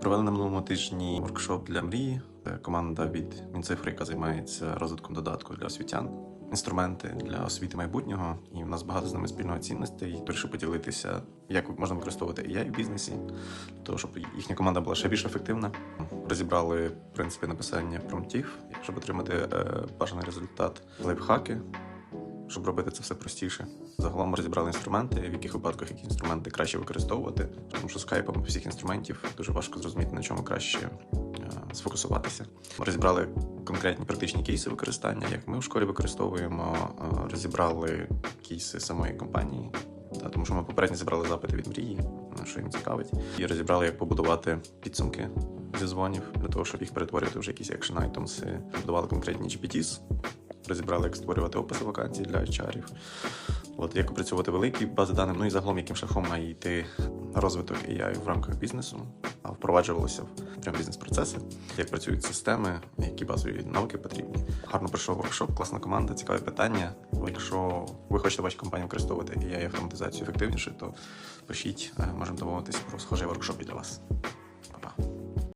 Провели на минулому тижні воркшоп для мрії. Команда від Мінцифри, яка займається розвитком додатку для освітян, інструменти для освіти майбутнього. І в нас багато з ними спільного цінностей. Вирішив поділитися, як можна використовувати AI в бізнесі, того, щоб їхня команда була ще більш ефективна. Розібрали принципи написання промптів, щоб отримати е, бажаний результат, лайфхаки, щоб робити це все простіше. Загалом розібрали інструменти, в яких випадках які інструменти краще використовувати, тому що скайпом всіх інструментів дуже важко зрозуміти, на чому краще е, сфокусуватися. Розібрали конкретні практичні кейси використання, як ми в школі використовуємо, е, розібрали кейси самої компанії. Та, тому що ми попередньо зібрали запити від мрії, е, що їм цікавить, і розібрали, як побудувати підсумки зі дзвонів для того, щоб їх перетворювати вже якісь екшн items. Будували конкретні GPTs, розібрали, як створювати описи вакансій для HR. От як опрацьовувати великі бази даних, ну і загалом, яким шляхом має йти розвиток AI в рамках бізнесу, а впроваджувалося в прям бізнес-процеси, як працюють системи, які базові навики потрібні. Гарно пройшов воркшоп, класна команда, цікаве питання. Якщо ви хочете вашій компанії використовувати AI автоматизацію ефективніше, то пишіть, е, можемо домовитися про схожий воркшоп для вас.